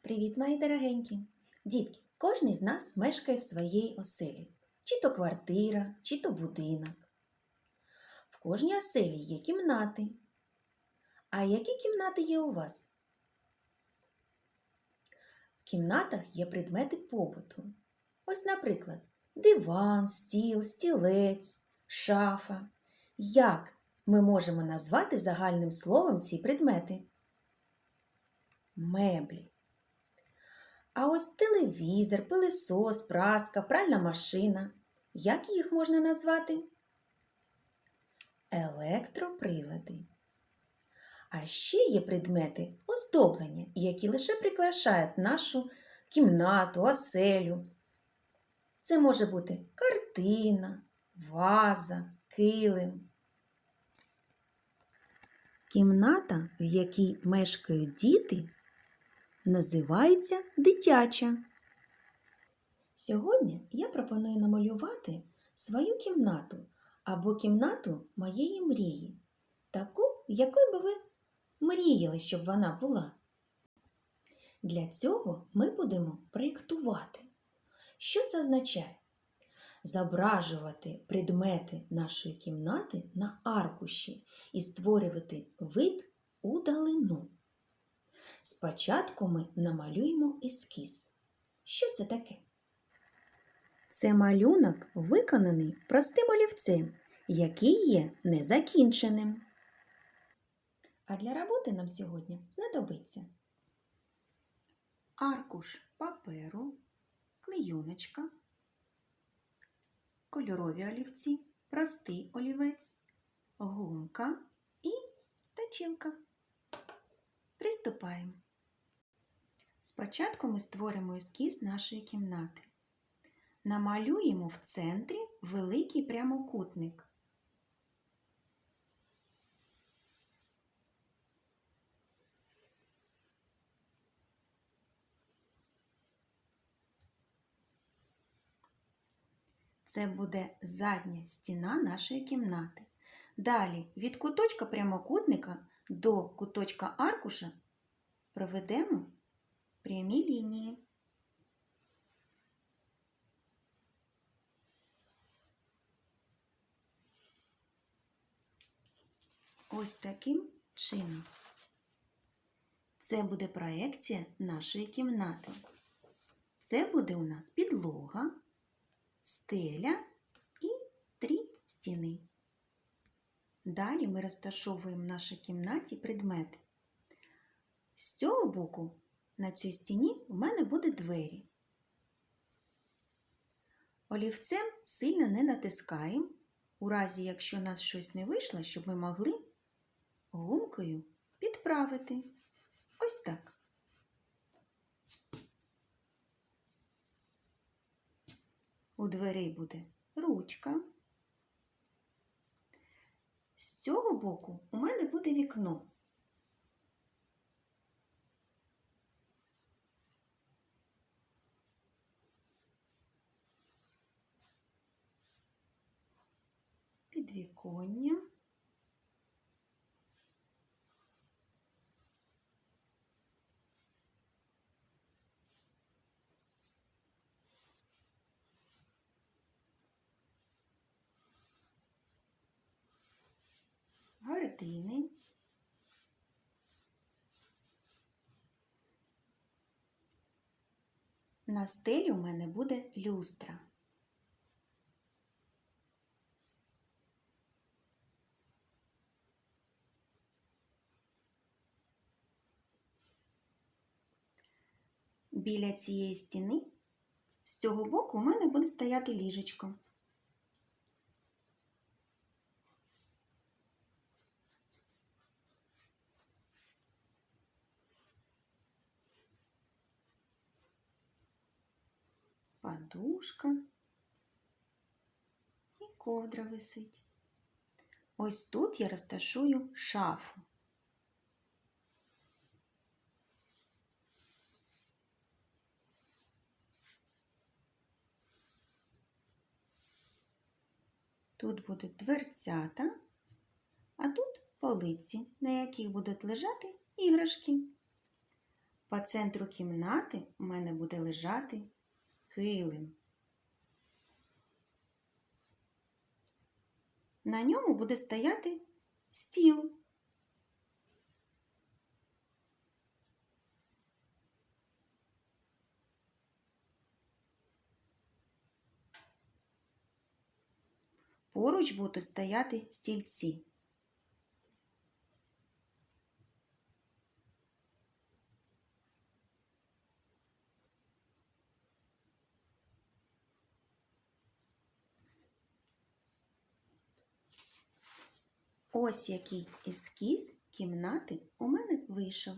Привіт, мої дорогенькі! Дітки, кожен з нас мешкає в своїй оселі. Чи то квартира, чи то будинок. В кожній оселі є кімнати. А які кімнати є у вас? В кімнатах є предмети побуту. Ось, наприклад, диван, стіл, стілець, шафа. Як ми можемо назвати загальним словом ці предмети? Меблі. А ось телевізор, пилисос, праска, пральна машина. Як їх можна назвати? Електроприлади. А ще є предмети оздоблення, які лише прикрашають нашу кімнату, оселю. Це може бути картина, ваза, килим. Кімната, в якій мешкають діти, називається дитяча. Сьогодні я пропоную намалювати свою кімнату або кімнату моєї мрії, таку, якою би ви мріяли, щоб вона була. Для цього ми будемо проєктувати. Що це означає? Зображувати предмети нашої кімнати на аркуші і створювати вид у далину. Спочатку ми намалюємо ескіз. Що це таке? Це малюнок виконаний простим олівцем, який є незакінченим. А для роботи нам сьогодні знадобиться аркуш паперу, клейоночка, кольорові олівці, простий олівець, гумка і точилка. Приступаємо. Спочатку ми створимо ескіз нашої кімнати. Намалюємо в центрі великий прямокутник. Це буде задня стіна нашої кімнати. Далі від куточка прямокутника до куточка аркуша проведемо прямі лінії. Ось таким чином. Це буде проекція нашої кімнати. Це буде у нас підлога, стеля і три стіни. Далі ми розташовуємо в нашій кімнаті предмети. З цього боку на цій стіні у мене буде двері. Олівцем сильно не натискаємо, у разі, якщо у нас щось не вийшло, щоб ми могли гумкою підправити. Ось так. У дверей буде ручка. З цього боку у мене буде вікно. Підвіконня. Гардини. На стелі у мене буде люстра. Біля цієї стіни з цього боку у мене буде стояти ліжечко. Подушка і ковдра висить. Ось тут я розташую шафу. Тут будуть дверцята, а тут полиці, на яких будуть лежати іграшки. По центру кімнати у мене буде лежати килим. На ньому буде стояти стіл. Поруч будуть стояти стільці. Ось який ескіз кімнати у мене вийшов.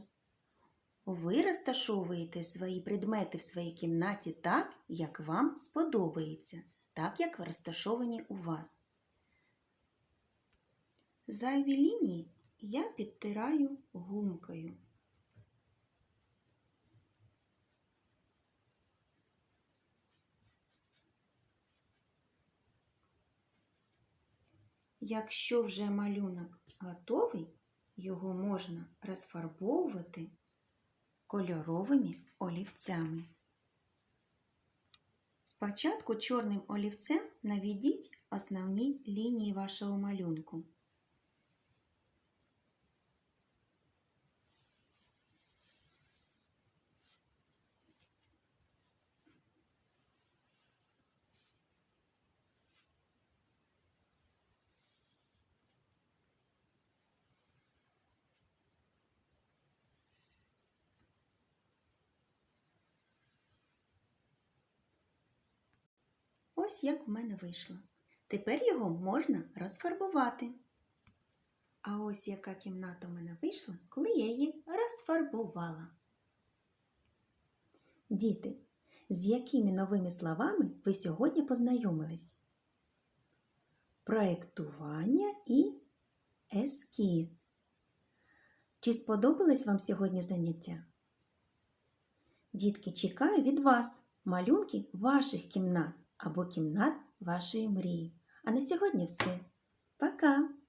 Ви розташовуєте свої предмети в своїй кімнаті так, як вам сподобається, так як розташовані у вас. Зайві лінії я підтираю гумкою. Якщо вже малюнок готовий, його можна розфарбовувати кольоровими олівцями. Спочатку чорним олівцем наведіть основні лінії вашого малюнку. Ось як в мене вийшло. Тепер його можна розфарбувати. А ось яка кімната в мене вийшла, коли я її розфарбувала. Діти, з якими новими словами ви сьогодні познайомились? Проєктування і ескіз. Чи сподобались вам сьогодні заняття? Дітки, чекаю від вас малюнки ваших кімнат або кімнат вашої мрії. А на сьогодні все. Пока!